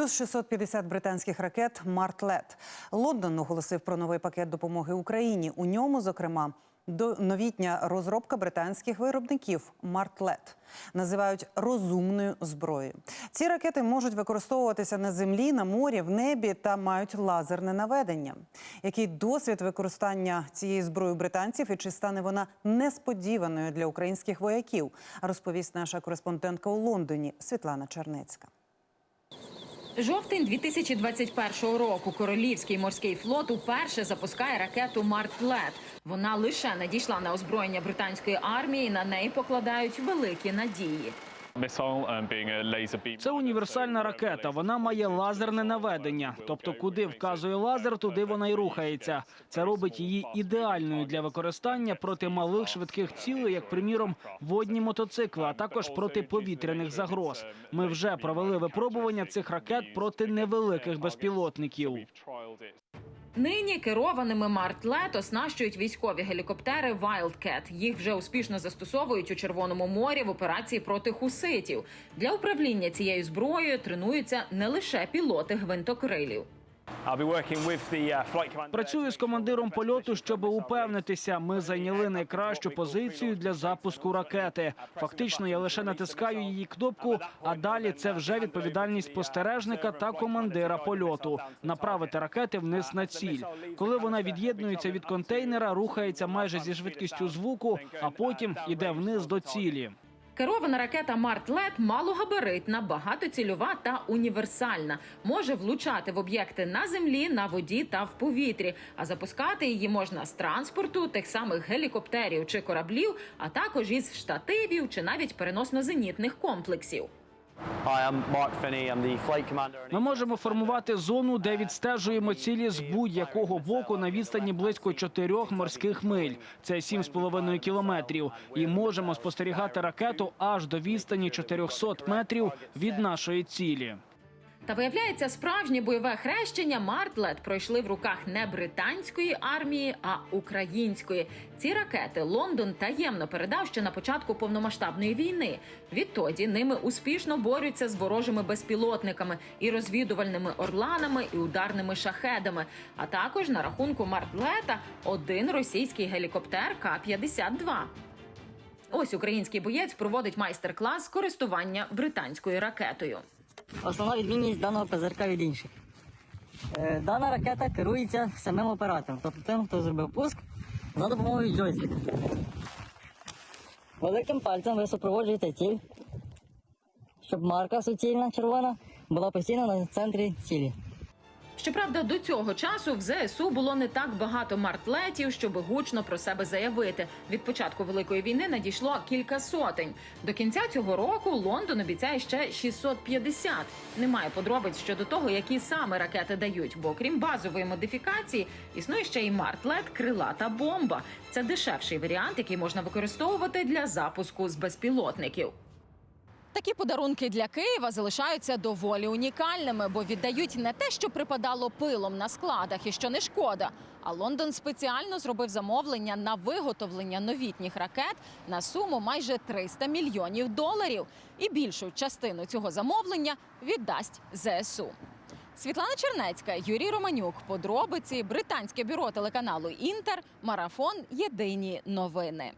Плюс 650 британських ракет Мартлет. Лондон оголосив про новий пакет допомоги Україні. У ньому, зокрема, до новітня розробка британських виробників Мартлет називають розумною зброєю. Ці ракети можуть використовуватися на землі, на морі, в небі та мають лазерне наведення. Який досвід використання цієї зброї британців і чи стане вона несподіваною для українських вояків? Розповість наша кореспондентка у Лондоні Світлана Чернецька. Жовтень 2021 року Королівський морський флот уперше запускає ракету Мартлет. Вона лише надійшла на озброєння британської армії. На неї покладають великі надії. Це універсальна ракета. Вона має лазерне наведення. Тобто, куди вказує лазер, туди вона й рухається. Це робить її ідеальною для використання проти малих швидких цілей, як приміром водні мотоцикли, а також проти повітряних загроз. Ми вже провели випробування цих ракет проти невеликих безпілотників. Нині керованими Мартлет оснащують військові гелікоптери Wildcat. Їх вже успішно застосовують у Червоному морі в операції проти хуситів. Для управління цією зброєю тренуються не лише пілоти гвинтокрилів. Працюю з командиром польоту, щоб упевнитися. Ми зайняли найкращу позицію для запуску ракети. Фактично, я лише натискаю її кнопку, а далі це вже відповідальність спостережника та командира польоту направити ракети вниз на ціль. Коли вона від'єднується від контейнера, рухається майже зі швидкістю звуку, а потім іде вниз до цілі. Керована ракета Мартлет малогабаритна, багатоцільова та універсальна. Може влучати в об'єкти на землі, на воді та в повітрі. А запускати її можна з транспорту, тих самих гелікоптерів чи кораблів, а також із штативів чи навіть переносно-зенітних комплексів. Ми можемо формувати зону, де відстежуємо цілі з будь-якого боку на відстані близько чотирьох морських миль. Це 7,5 кілометрів. І можемо спостерігати ракету аж до відстані 400 метрів від нашої цілі. Та виявляється, справжнє бойове хрещення Мартлет пройшли в руках не британської армії, а української. Ці ракети Лондон таємно передав ще на початку повномасштабної війни. Відтоді ними успішно борються з ворожими безпілотниками і розвідувальними орланами і ударними шахедами. А також на рахунку Мартлета один російський гелікоптер К-52. Ось український боєць проводить майстер-клас користування британською ракетою. Основна відмінність даного ПЗРК від інших. Е, Дана ракета керується самим оператором, тобто тим, хто зробив пуск за допомогою джойстика. Великим пальцем ви супроводжуєте ціль, щоб марка суцільна червона була постійно на центрі цілі. Щоправда, до цього часу в ЗСУ було не так багато мартлетів, щоб гучно про себе заявити. Від початку великої війни надійшло кілька сотень. До кінця цього року Лондон обіцяє ще 650. Немає подробиць щодо того, які саме ракети дають. Бо крім базової модифікації, існує ще й мартлет крилата бомба. Це дешевший варіант, який можна використовувати для запуску з безпілотників. Такі подарунки для Києва залишаються доволі унікальними, бо віддають не те, що припадало пилом на складах і що не шкода. А Лондон спеціально зробив замовлення на виготовлення новітніх ракет на суму майже 300 мільйонів доларів. І більшу частину цього замовлення віддасть ЗСУ. Світлана Чернецька, Юрій Романюк. Подробиці британське бюро телеканалу Інтер. Марафон. Єдині новини.